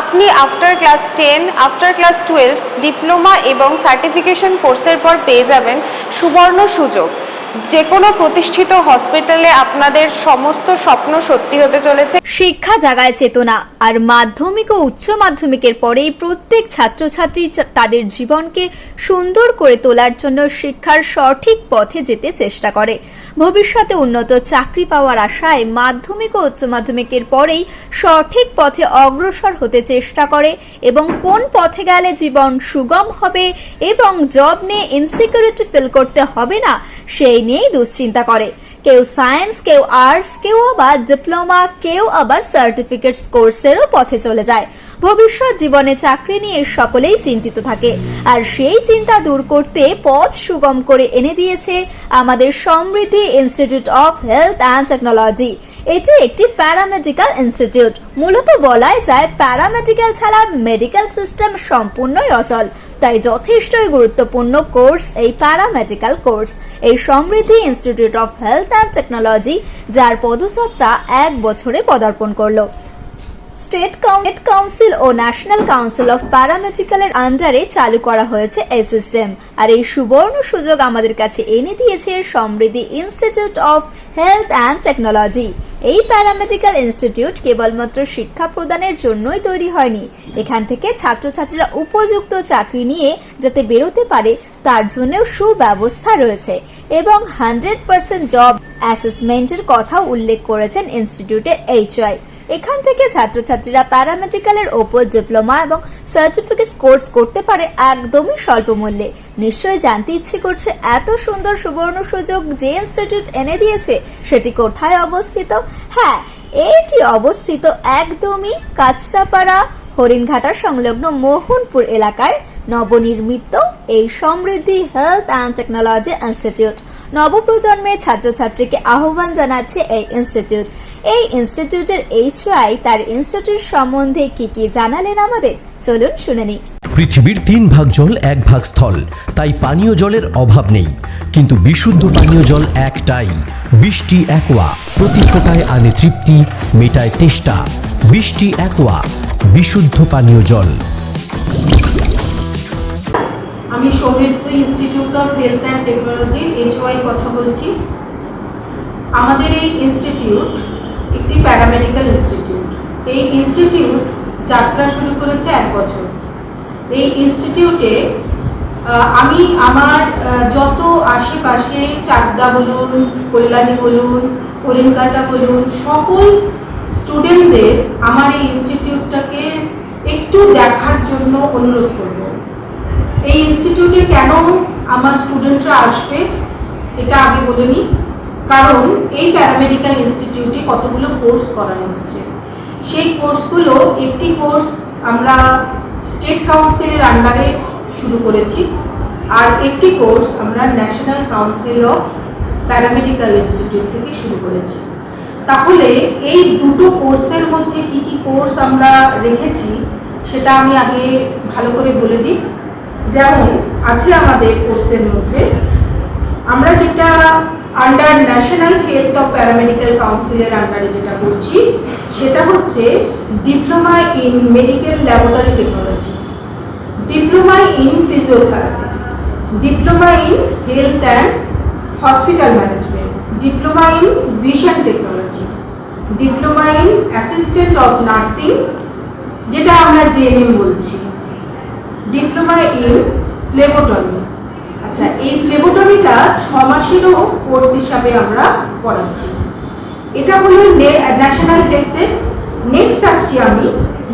আপনি after class ten after class twelve diploma এবং certification কোর্সের পর পেয়ে যাবেন সুবর্ণ সুযোগ। যে কোনো প্রতিষ্ঠিত হসপিটালে আপনাদের সমস্ত স্বপ্ন সত্যি হতে চলেছে। শিক্ষা জাগায় চেতনা আর মাধ্যমিক ও উচ্চ মাধ্যমিকের পরেই প্রত্যেক ছাত্রছাত্রী তাদের জীবনকে সুন্দর করে তোলার জন্য শিক্ষার সঠিক পথে যেতে চেষ্টা করে। ভবিষ্যতে উন্নত চাকরি পাওয়ার আশায় মাধ্যমিক ও উচ্চ মাধ্যমিকের পরেই সঠিক পথে অগ্রসর হতে চেষ্টা করে এবং কোন পথে গেলে জীবন সুগম হবে এবং জব নিয়ে ইনসিকিউরিটি ফিল করতে হবে না, সেই নিয়েই দুশ্চিন্তা করে। কেউ সায়েন্স কেউ আর্টস কেউ আবার ডিপ্লোমা কেউ আবার সার্টিফিকেট কোর্সেরও পথে চলে যায়। ভবিষ্যৎ জীবনে চাকরি নিয়ে সকলেই চিন্তিত থাকে। আর সেই চিন্তা দূর করতে পথ সুগম করে এনে দিয়েছে আমাদের Samriddhi institute of health and technology. এটি একটি প্যারামেডিক্যাল ইনস্টিটিউট মূলত বলাই যায় প্যারামেডিক্যাল ছাড়া মেডিকেল সিস্টেম সম্পূর্ণই অচল। তাই যথেষ্টই গুরুত্বপূর্ণ কোর্স এই প্যারামেডিক্যাল কোর্স এই Samriddhi institute of health and technology যার পদযাত্রা এক বছরে পদার্পণ করল। স্টেট স্টেট কাউন্সিল ও ন্যাশনাল কাউন্সিল অফ প্যারামেডিক্যালের আন্ডারে চালু করা হয়েছে এই সিস্টেম আর এই সুবর্ণ সুযোগ আমাদের কাছে এনে দিয়েছে Samriddhi institute of health and technology এই প্যারামেডিক্যাল ইনস্টিটিউট কেবলমাত্র শিক্ষা প্রদানের জন্যই তৈরি হয়নি। এখান থেকে ছাত্রছাত্রীরা উপযুক্ত চাকরি নিয়ে যাতে বেরোতে পারে, তার জন্যও সুব্যবস্থা রয়েছে। এবং হান্ড্রেড পার্সেন্ট জব অ্যাসেসমেন্টের কথা উল্লেখ করেছেন ইনস্টিটিউটের এইচআই এখান থেকে ছাত্রছাত্রীরা প্যারামেডিক্যালের ওপর ডিপ্লোমা এবং সার্টিফিকেট কোর্স করতে পারে একদমই স্বল্প মূল্যে। নিশ্চয়ই জানতে ইচ্ছে করছে এত সুন্দর সুবর্ণ সুযোগ যে ইনস্টিটিউট এনে দিয়েছে, সেটি কোথায় অবস্থিত? হ্যাঁ এটি অবস্থিত একদমই কাঁচরাপাড়া, হরিণঘাটা সংলগ্ন মোহনপুর এলাকায়। নবনির্মিত এই Samriddhi health and technology institute নবপ্রজন্মের ছাত্রছাত্রীকে আহ্বান জানাচ্ছে এই ইনস্টিটিউট। এই ইনস্টিটিউটের এইচআই তার ইনস্টিটিউট সম্বন্ধে কি কি জানালেন আমাদের? চলুন শুনে নিই। পৃথিবীর তিন ভাগ জল এক ভাগ স্থল তাই পানীয় জলের অভাব নেই। কিন্তু বিশুদ্ধ পানীয় জল একটাই বৃষ্টি একোয়া প্রতি ফোটায় আনে তৃপ্তি মেটায় তেষ্টা। বৃষ্টি একোয়া বিশুদ্ধ পানীয় জল। আমি Samriddha institute of health and টেকনোলজির এইচওয়াই কথা বলছি। আমাদের এই ইনস্টিটিউট একটি প্যারামেডিক্যাল ইনস্টিটিউট এই ইনস্টিটিউট যাত্রা শুরু করেছে এক বছর। এই ইনস্টিটিউটে আমি আমার যত আশেপাশে চাকদা বলুন, কল্যাণী বলুন হরিণঘাটা বলুন, সকল স্টুডেন্টদের আমার এই ইনস্টিটিউটটাকে একটু দেখার জন্য অনুরোধ করব। এই ইনস্টিটিউটে কেন আমার স্টুডেন্টরা আসবে, এটা আগে বলে নিই। কারণ এই প্যারামেডিক্যাল ইনস্টিটিউটে কতগুলো কোর্স করানো হচ্ছে। সেই কোর্সগুলো একটি কোর্স আমরা স্টেট কাউন্সিলের আন্ডারে শুরু করেছি, আর একটি কোর্স আমরা national council of paramedical institute থেকে শুরু করেছি। তাহলে এই দুটো কোর্সের মধ্যে কি কি কোর্স আমরা রেখেছি, সেটা আমি আগে ভালো করে বলে দিই। যেমন আছে আমাদের কোর্সের মধ্যে, আমরা যেটা under national health of paramedical কাউন্সিলের আন্ডারে যেটা করছি, সেটা হচ্ছে diploma in medical laboratory technology diploma in physiotherapy diploma in health and hospital management diploma in vision technology diploma in assistant of nursing যেটা আমরা জেএনএম বলছি। ডিপ্লোমা ইন ফ্লেবোটমি আচ্ছা এই ফ্লেবোটমিটা ছ মাসেরও কোর্স হিসাবে আমরা পড়াচ্ছি। এটা হলো ন্যাশনাল হেলথের নেক্সট আসছি আমি,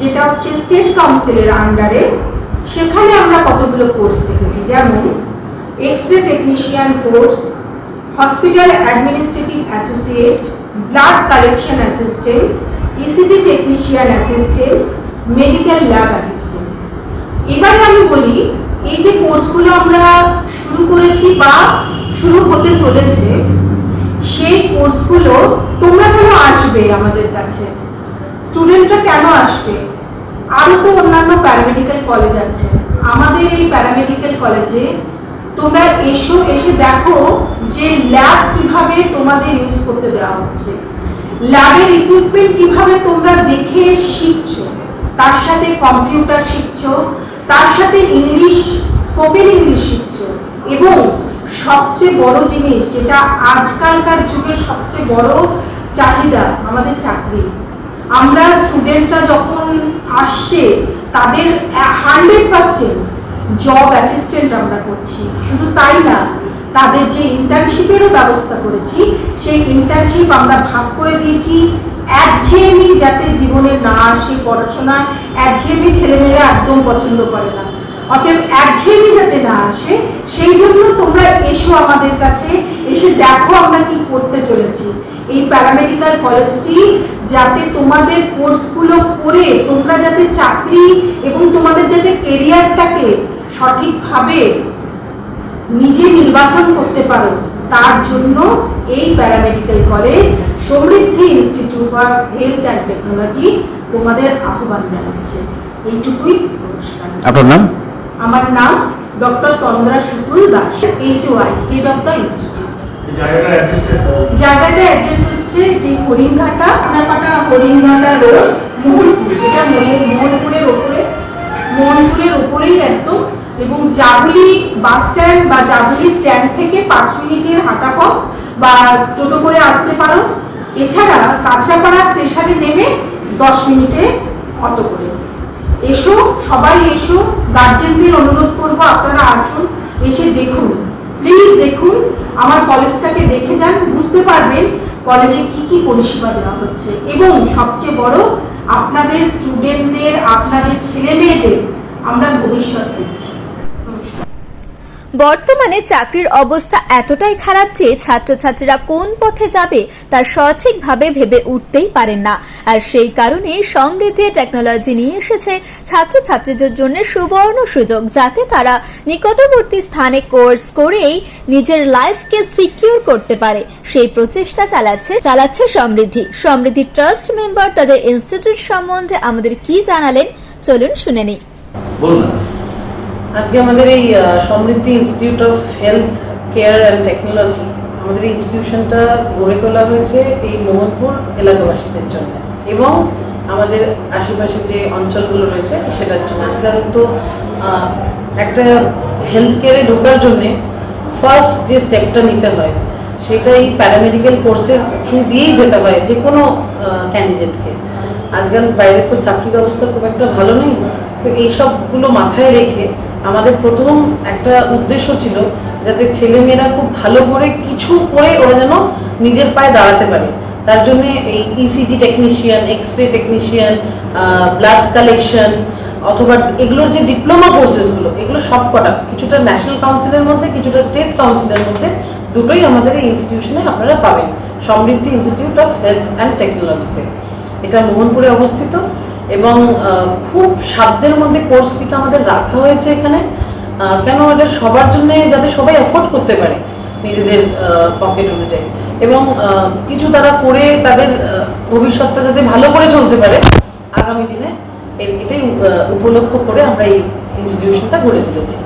যেটা হচ্ছে স্টেট কাউন্সিলের আন্ডারে সেখানে আমরা কতগুলো কোর্স দেখেছি, যেমন X ray technician course hospital administrative associate blood collection assistant ECG technician assistant medical lab assistant এবারে আমি বলি, এই যে কোর্সগুলো আমরা শুরু করেছি বা শুরু হতে চলেছে, সেই কোর্সগুলো তোমরা কেন আসবে আমাদের কাছে? স্টুডেন্টরা কেন আসবে? আরও তো অন্যান্য প্যারামেডিক্যাল কলেজ আছে। আমাদের এই প্যারামেডিক্যাল কলেজে তোমরা এসো, এসে দেখো যে ল্যাব কীভাবে তোমাদের ইউজ করতে দেওয়া হচ্ছে। ল্যাবের ইকুইপমেন্ট কীভাবে তোমরা দেখে শিখছো? তার সাথে কম্পিউটার শিখছো? তার সাথে ইংলিশ, স্পোকেন ইংলিশ শিখছো। এবং সবচেয়ে বড় জিনিস, যেটা আজকালকার যুগের সবচেয়ে বড় চাহিদা, আমাদের চাকরি। আমরা স্টুডেন্টরা যখন আসছে, তাদের হান্ড্রেড পার্সেন্ট জব অ্যাসিস্ট্যান্ট আমরা করছি। শুধু তাই না, তাদের যে ইন্টার্নশিপেরও ব্যবস্থা করেছি, সেই ইন্টার্নশিপ আমরা ভাগ করে দিয়েছি একঘেয়েমি যাতে জীবনে না আসে পড়াশোনায়, একঘেয়েমি ছেলেমেয়েরা একদম পছন্দ করে না। অতএব একঘেয়েমি যাতে না আসে, সেই জন্য তোমরা এসো আমাদের কাছে, এসে দেখো আমরা কি করতে চলেছি। এই প্যারামেডিক্যাল কলেজটি যাতে তোমাদের কোর্সগুলো করে তোমরা যাতে চাকরি এবং তোমাদের যাতে কেরিয়ারটাকে সঠিকভাবে নিজে নির্বাচন করতে পারো। তার জন্য এই paramedical college Samriddhi institute of health and technology তোমাদের আহ্বান জানাচ্ছে। এইটুকুই নমস্কার আপনার নাম? আমার নাম doctor Tandra Shukul Das H Y head of the institute জায়গাটা অ্যাড্রেস হচ্ছে এটি হরিণঘাটা চাপাটা হরিণঘাটা রোড মোহনপুর। এটা মোহন- মোহনপুরের ওপরে মোহনপুরের ওপরেই একদম এবং জাগুলি বাস স্ট্যান্ড বা জাগুলি স্ট্যান্ড থেকে পাঁচ মিনিটের হাঁটা পথ বা টোটো করে আসতে পারো। এছাড়া কাঁচরাপাড়া স্টেশনে নেমে দশ মিনিটে অটো করে। এসো, সবাই এসো, গার্জেনদের অনুরোধ করব আপনারা আসুন, এসে দেখুন। প্লিজ দেখুন, আমার কলেজটাকে দেখে যান, বুঝতে পারবেন কলেজে কি কি পরিষেবা দেওয়া হচ্ছে। এবং সবচেয়ে বড়, আপনাদের স্টুডেন্টদের আপনাদের ছেলে মেয়েদের আমরা ভবিষ্যৎ দিচ্ছি বর্তমানে চাকরির অবস্থা এতটাই খারাপ যে ছাত্রছাত্রীরা কোন পথে যাবে তা সঠিকভাবে ভেবে উঠতেই পারেন না। আর সেই কারণে সমৃদ্ধি টেকনোলজি নিয়ে এসেছে ছাত্রছাত্রীদের জন্য সুবর্ণ সুযোগ, যাতে তারা নিকটবর্তী স্থানে কোর্স করেই নিজের লাইফকে সিকিউর করতে পারে। সেই প্রচেষ্টা চালাচ্ছে চালাচ্ছে সমৃদ্ধি। সমৃদ্ধি ট্রাস্ট মেম্বার তাদের ইনস্টিটিউট সম্বন্ধে আমাদের কি জানালেন? চলুন শুনে নিই। আজকে আমাদের এই Samriddhi institute of health care and technology আমাদের এই ইনস্টিটিউশনটা গড়ে তোলা হয়েছে এই মোহনপুর এলাকাবাসীদের জন্য। এবং আমাদের আশেপাশে যে অঞ্চলগুলো রয়েছে, সেটার জন্য। আজকাল তো একটা হেলথ কেয়ারে ঢোকার জন্যে ফার্স্ট যে স্টেপটা নিতে হয় সেটা এই প্যারামেডিক্যাল কোর্সের থ্রু দিয়েই যেতে হয় যে কোনো ক্যান্ডিডেটকে আজকাল বাইরে তো চাকরির অবস্থা খুব একটা ভালো নেই, তো এইসবগুলো মাথায় রেখে আমাদের প্রথম একটা উদ্দেশ্য ছিল যাতে ছেলেমেয়েরা খুব ভালো করে কিছু করে ওরা যেন নিজের পায়ে দাঁড়াতে পারে। তার জন্য এই ECG technician X ray technician blood collection অথবা এগুলোর যে ডিপ্লোমা কোর্সেসগুলো এগুলো সবকটা, কিছুটা ন্যাশনাল কাউন্সিলের মধ্যে, কিছুটা স্টেট কাউন্সিলের মধ্যে, দুটোই আমাদের এই ইনস্টিটিউশনে আপনারা পাবেন। Samriddhi institute of health and টেকনোলজিতে এটা মোহনপুরে অবস্থিত। এবং খুব সাধ্যের মধ্যে কোর্স ফিটা আমাদের রাখা হয়েছে এখানে। কেন এটা সবার জন্য যাতে সবাই অ্যাফোর্ড করতে পারে নিজেদের পকেট অনুযায়ী। এবং কিছু তারা করে তাদের ভবিষ্যৎটা যাতে ভালো করে চলতে পারে আগামী দিনে এটাই উপলক্ষ করে আমরা এই ইনস্টিটিউশনটা গড়ে তুলেছি।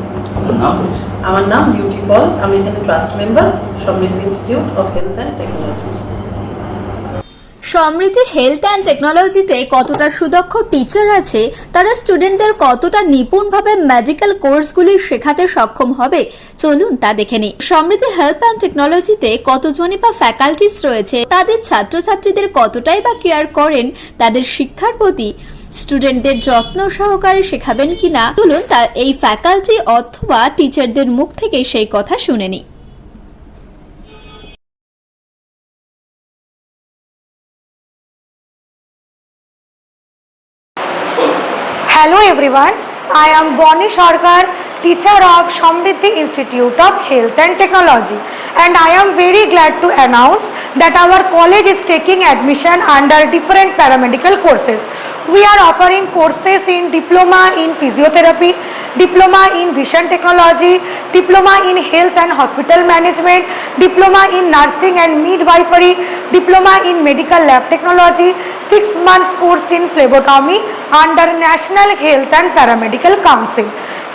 আমার নাম ডিউটি পল আমি এখানে trust member Samriddha institute of health and technology Samriddhi health and টেকনোলজিতে কতটা সুদক্ষ টিচার আছে, তারা স্টুডেন্টদের কতটা নিপুণভাবে মেডিকেল কোর্সগুলি শেখাতে সক্ষম হবে, চলুন তা দেখে নিই। সমৃদ্ধি হেলথ অ্যান্ড টেকনোলজিতে কতজনই বা ফ্যাকাল্টিস রয়েছে, তাদের ছাত্রছাত্রীদের কতটাই বা কেয়ার করেন, তাদের শিক্ষার প্রতি স্টুডেন্টদের যত্ন সহকারে শেখাবেন কিনা, চলুন তা এই ফ্যাকাল্টি অথবা টিচারদের মুখ থেকে সেই কথা শুনে নিই। Everyone, I am Bonnie Sarkar, teacher of Samriddhi Institute of Health and Technology and I am very glad to announce that our college is taking admission under different paramedical courses. We are offering courses in diploma in physiotherapy, diploma in vision technology, diploma in health and hospital management, diploma in nursing and midwifery, diploma in medical lab technology, 6 months course in phlebotomy under National Health and Paramedical Council.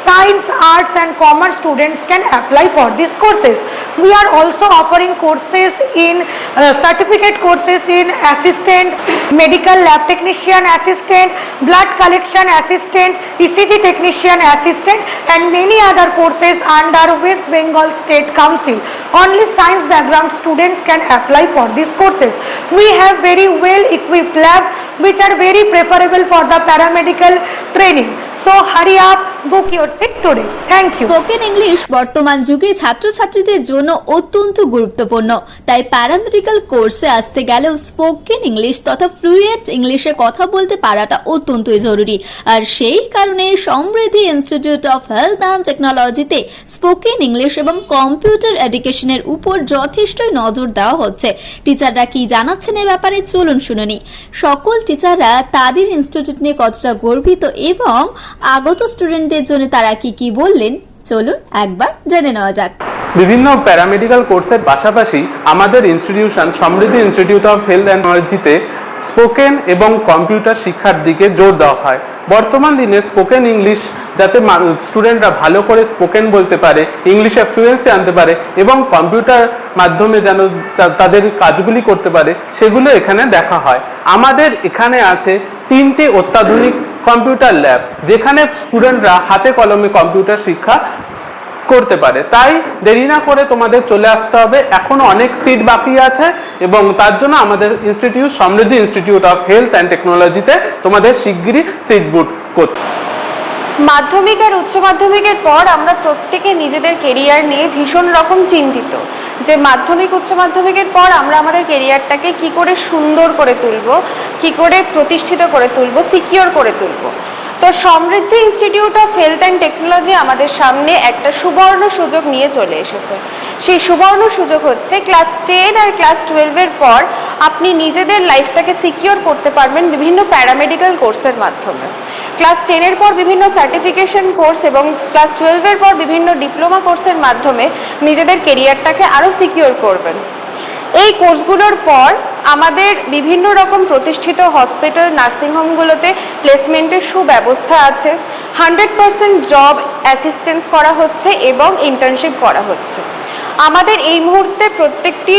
Science, arts and commerce students can apply for these courses. We are also offering courses in uh, certificate courses in assistant, medical lab technician assistant, blood collection assistant, ECG technician assistant and many other courses under West Bengal State Council. Only science background students can apply for these courses. We have very well equipped lab which are very preferable for the paramedical training. So hurry up, book your seat today. Thank you. Spoken English বর্তমান যুগে ছাত্রছাত্রীদের জন্য অত্যন্ত গুরুত্বপূর্ণ তাই paramedical কোর্সে আসতে গেলেও স্পোকেন ইংলিশ তথা ফ্লুয়েন্ট ইংলিশে কথা বলতে পারাটা অত্যন্তই জরুরি আর সেই কারণে Samriddhi institute of health and টেকনোলজিতে স্পোকেন ইংলিশ এবং কম্পিউটার এডুকেশনের উপর যথেষ্টই নজর দেওয়া হচ্ছে টিচাররা কি জানাচ্ছেন এ ব্যাপারে চলুন শুনে নিই। সকল টিচাররা তাদের ইনস্টিটিউট নিয়ে কতটা গর্বিত এবং আগত স্টুডেন্টদের জন্য তারা কি কি বললেন? চলুন একবার জেনে নেওয়া যাক। বিভিন্ন প্যারামেডিক্যাল কোর্সের পাশাপাশি আমাদের institution, Samriddhi institute of health and টেকনোলজিতে স্পোকেন এবং কম্পিউটার শিক্ষার দিকে জোর দেওয়া হয়। বর্তমান দিনে স্পোকেন ইংলিশ যাতে স্টুডেন্টরা ভালো করে স্পোকেন বলতে পারে, ইংলিশে ফ্লুয়েন্সি আনতে পারে এবং কম্পিউটার মাধ্যমে যেন তাদের কাজগুলি করতে পারে, সেগুলো এখানে দেখা হয়। আমাদের এখানে আছে তিনটি অত্যাধুনিক কম্পিউটার ল্যাব যেখানে স্টুডেন্টরা হাতে কলমে কম্পিউটার শিক্ষা করতে পারে। তাই দেরি না করে তোমাদের চলে আসতে হবে। এখনও অনেক সিট বাকি আছে এবং তার জন্য আমাদের institute Samriddhi institute of health and টেকনোলজিতে তোমাদের শিগগিরই সিট বুট করতে মাধ্যমিক আর উচ্চ মাধ্যমিকের পর আমরা প্রত্যেকে নিজেদের কেরিয়ার নিয়ে ভীষণ রকম চিন্তিত যে মাধ্যমিক, উচ্চ মাধ্যমিকের পর আমরা আমাদের কেরিয়ারটাকে কি করে সুন্দর করে তুলব, কি করে প্রতিষ্ঠিত করে তুলব সিকিওর করে তুলব। তো Samriddhi institute of health and technology আমাদের সামনে একটা সুবর্ণ সুযোগ নিয়ে চলে এসেছে। সেই সুবর্ণ সুযোগ হচ্ছে ক্লাস টেন আর ক্লাস টুয়েলভের পর আপনি নিজেদের লাইফটাকে সিকিওর করতে পারবেন বিভিন্ন প্যারামেডিক্যাল কোর্সের মাধ্যমে। ক্লাস টেনের পর বিভিন্ন সার্টিফিকেশন কোর্স এবং ক্লাস টুয়েলভের পর বিভিন্ন ডিপ্লোমা কোর্সের মাধ্যমে নিজেদের কেরিয়ারটাকে আরও সিকিওর করবেন। এই কোর্সগুলোর পর আমাদের বিভিন্ন রকম প্রতিষ্ঠিত হসপিটাল নার্সিংহোমগুলোতে প্লেসমেন্টের সুব্যবস্থা আছে। হান্ড্রেড পার্সেন্ট জব অ্যাসিস্ট্যান্স করা হচ্ছে এবং ইন্টার্নশিপ করা হচ্ছে। আমাদের এই মুহূর্তে প্রত্যেকটি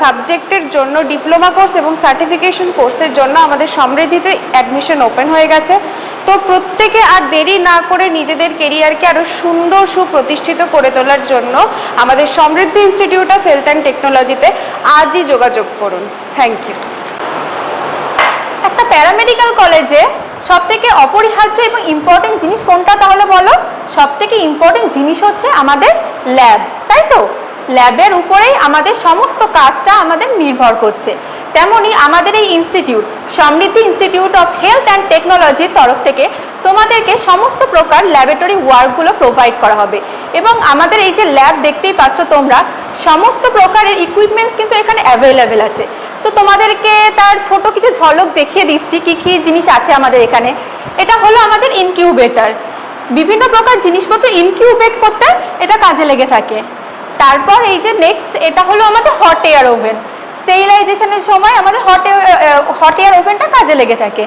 সাবজেক্টের জন্য ডিপ্লোমা কোর্স এবং সার্টিফিকেশন কোর্সের জন্য আমাদের সমৃদ্ধিতে অ্যাডমিশন ওপেন হয়ে গেছে। তো প্রত্যেকে আর দেরি না করে নিজেদের কেরিয়ারকে আরও সুন্দর সুপ্রতিষ্ঠিত করে তোলার জন্য আমাদের Samriddhi institute of health and টেকনোলজিতে আজই যোগাযোগ করুন। থ্যাংক ইউ একটা প্যারামেডিক্যাল কলেজে সব থেকে অপরিহার্য এবং ইম্পর্টেন্ট জিনিস কোনটা তাহলে বলো? সব থেকে ইম্পর্টেন্ট জিনিস হচ্ছে আমাদের ল্যাব তাই তো? ল্যাবের উপরেই আমাদের সমস্ত কাজটা আমাদের নির্ভর করছে। তেমনি আমাদের এই institute Samriddhi institute of health and টেকনোলজির তরফ থেকে তোমাদেরকে সমস্ত প্রকার ল্যাবরেটরি ওয়ার্কগুলো প্রোভাইড করা হবে। এবং আমাদের এই যে ল্যাব দেখতেই পাচ্ছ তোমরা, সমস্ত প্রকারের ইকুইপমেন্টস কিন্তু এখানে অ্যাভেলেবেল আছে। তো তোমাদেরকে তার ছোট কিছু ঝলক দেখিয়ে দিচ্ছি, কি কি জিনিস আছে আমাদের এখানে। এটা হলো আমাদের ইনকিউবেটার বিভিন্ন প্রকার জিনিসপত্র ইনকিউবেট করতে এটা কাজে লেগে থাকে। তারপর এই যে নেক্সট এটা হলো আমাদের হট এয়ার ওভেন স্টেরিলাইজেশনের সময় আমাদের হট হট এয়ার ওভেনটা কাজে লেগে থাকে।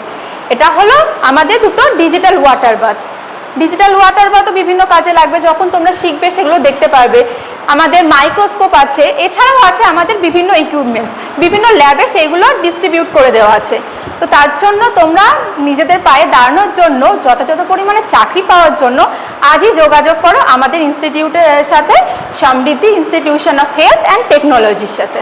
এটা হলো আমাদের দুটো digital water bath digital water বাথও বিভিন্ন কাজে লাগবে, যখন তোমরা শিখবে সেগুলো দেখতে পারবে। আমাদের মাইক্রোস্কোপ আছে, এছাড়াও আছে আমাদের বিভিন্ন ইকুইপমেন্টস বিভিন্ন ল্যাবে সেইগুলো ডিস্ট্রিবিউট করে দেওয়া আছে। তো তার জন্য তোমরা নিজেদের পায়ে দাঁড়ানোর জন্য, যথাযথ পরিমাণে চাকরি পাওয়ার জন্য আজই যোগাযোগ করো আমাদের ইনস্টিটিউটের সাথে, Samriddhi institution of health and টেকনোলজির সাথে।